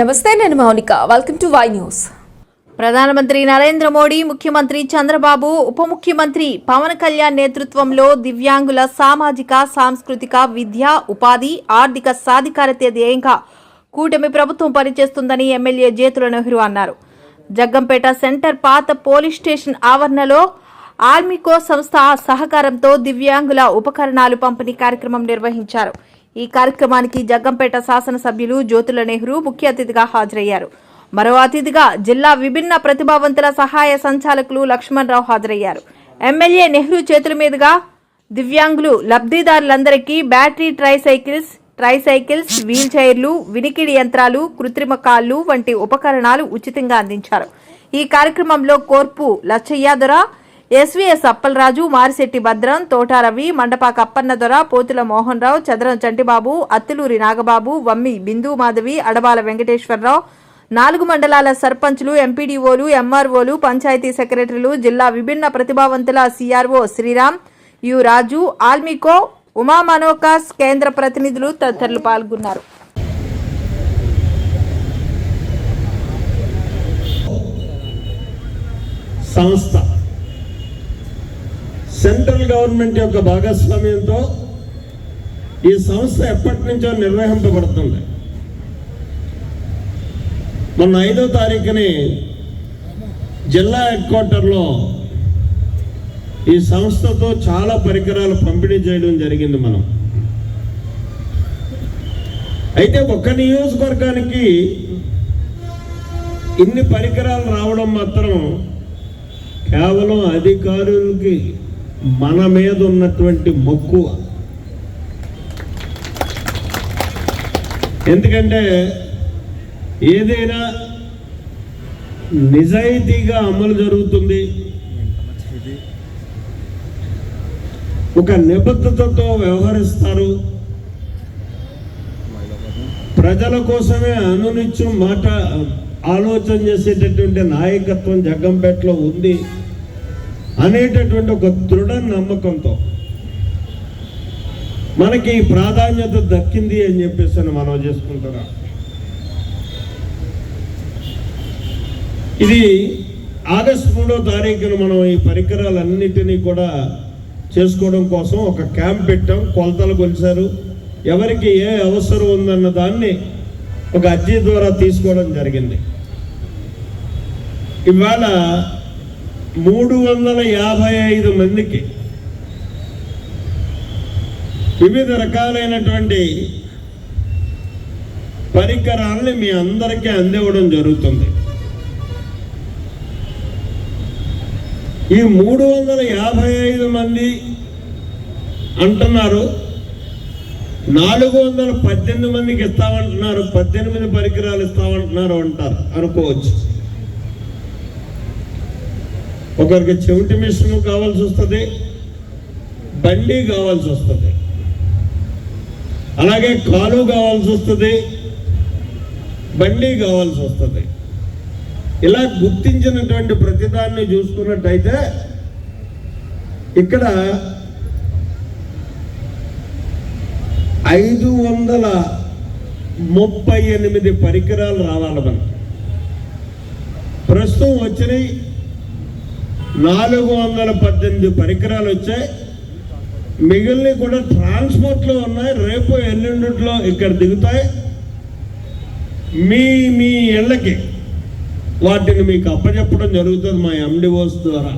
నమస్తే నేను Mounika. Welcome to Y news ప్రధానమంత్రి నరేంద్ర మోడీ ముఖ్యమంత్రి చంద్రబాబు ఉప ముఖ్యమంత్రి పవన్ కళ్యాణ్ నేతృత్వంలో దివ్యాంగుల సామాజిక సాంస్కృతిక విద్య ఉపాధి ఆర్థిక సాధికారత ధ్యేయంగా కూటమి ప్రభుత్వం పనిచేస్తుందని ఎమ్మెల్యే జేతుల నెహ్రూ అన్నారు. జగ్గంపేట సెంటర్ పాత పోలీస్ స్టేషన్ ఆవరణలో ఆర్మికో సంస్థ సహకారంతో దివ్యాంగుల ఉపకరణాలు పంపిణీ కార్యక్రమం నిర్వహించారు. ఈ కార్యక్రమానికి జగ్గంపేట శాసనసభ్యులు జ్యోతుల నెహ్రూ ముఖ్య అతిథిగా హాజరయ్యారు. మరో అతిథిగా జిల్లా విభిన్న ప్రతిభావంతుల సహాయ సంచాలకులు లక్ష్మణరావు హాజరయ్యారు. ఎమ్మెల్యే నెహ్రూ చేతుల మీదుగా దివ్యాంగులు లబ్ధిదారులందరికీ battery tricycles tricycles వీల్ చైర్లు వినికిడి యంత్రాలు కృత్రిమ కాళ్ళు వంటి ఉపకరణాలు ఉచితంగా అందించారు. ఈ కార్యక్రమంలో కోర్పు లచ్చయ్య దొర ఎస్వీఎస్ అప్పలరాజు మారిశెట్టి భద్రం తోటారవి మండపాక అప్పన్నదొర పోతుల మోహన్ రావు చదరం చంటిబాబు అత్తులూరి నాగబాబు వమ్మి బిందు మాధవి అడబాల వెంకటేశ్వరరావు నాలుగు మండలాల సర్పంచ్లు ఎంపీడీఓలు ఎంఆర్ఓలు పంచాయతీ సెక్రటరీలు జిల్లా విభిన్న ప్రతిభావంతుల సిఆర్ఓ శ్రీరామ్ యు రాజు ఆల్మికో ఉమా మనోకాస్ కేంద్ర ప్రతినిధులు తదితరులు పాల్గొన్నారు. సంస్థ సెంట్రల్ గవర్నమెంట్ యొక్క భాగస్వామ్యంతో ఈ సంస్థ ఎప్పటి నుంచో నిర్వహింపబడుతుంది. మొన్న ఐదో తారీఖుని జిల్లా హెడ్ క్వార్టర్లో ఈ సంస్థతో చాలా పరికరాలు పంపిణీ చేయడం జరిగింది మనం. అయితే ఒక్క నియోజకవర్గానికి ఇన్ని పరికరాలు రావడం మాత్రం కేవలం అధికారులకి మన మీద ఉన్నటువంటి మక్కువ ఎందుకంటే ఏదైనా నిజాయితీగా అమలు జరుగుతుంది. ఒక నిబద్ధతతో వ్యవహరిస్తారు. ప్రజల కోసమే అనునిత్యం మాట ఆలోచన చేసేటటువంటి నాయకత్వం జగ్గంపేటలో ఉంది. అనేటటువంటి ఒక దృఢ నమ్మకంతో మనకి ఈ ప్రాధాన్యత దక్కింది అని చెప్పేసి అని మనం చేసుకుంటున్నాం. ఇది ఆగస్టు మూడో తారీఖున మనం ఈ పరికరాలన్నిటినీ కూడా చేసుకోవడం కోసం ఒక క్యాంప్ పెట్టాం. కొలతలు కొలిచారు. ఎవరికి ఏ అవసరం ఉందన్న దాన్ని ఒక అర్జీ ద్వారా తీసుకోవడం జరిగింది. ఇవాళ మూడు వందల యాభై ఐదు మందికి వివిధ రకాలైనటువంటి పరికరాలని మీ అందరికీ అందివ్వడం జరుగుతుంది. ఈ మూడు వందల యాభై ఐదు మంది అంటున్నారు. నాలుగు వందల పద్దెనిమిది మందికి ఇస్తామంటున్నారు. పద్దెనిమిది పరికరాలు ఇస్తామంటున్నారు అంటారు. అనుకోవచ్చు. ఒకరికి చెవిటి మిషను కావాల్సి వస్తుంది బండి కావాల్సి వస్తుంది. అలాగే కాలు కావాల్సి వస్తుంది బండి కావాల్సి వస్తుంది. ఇలా గుర్తించినటువంటి ప్రతిదాన్ని చూసుకున్నట్టయితే ఇక్కడ ఐదు వందల ముప్పై ఎనిమిది పరికరాలు రావాలి మనకి. ప్రస్తుతం వచ్చినాయి నాలుగు వందల పద్దెనిమిది పరికరాలు వచ్చాయి మిగిలినవి కూడా ట్రాన్స్పోర్ట్లో ఉన్నాయి. రేపు ఎల్లుండిలో ఇక్కడ దిగుతాయి. మీ మీ ఇళ్ళకి వాటిని మీకు అప్పచెప్పడం జరుగుతుంది మా ఎండిఓస్ ద్వారా.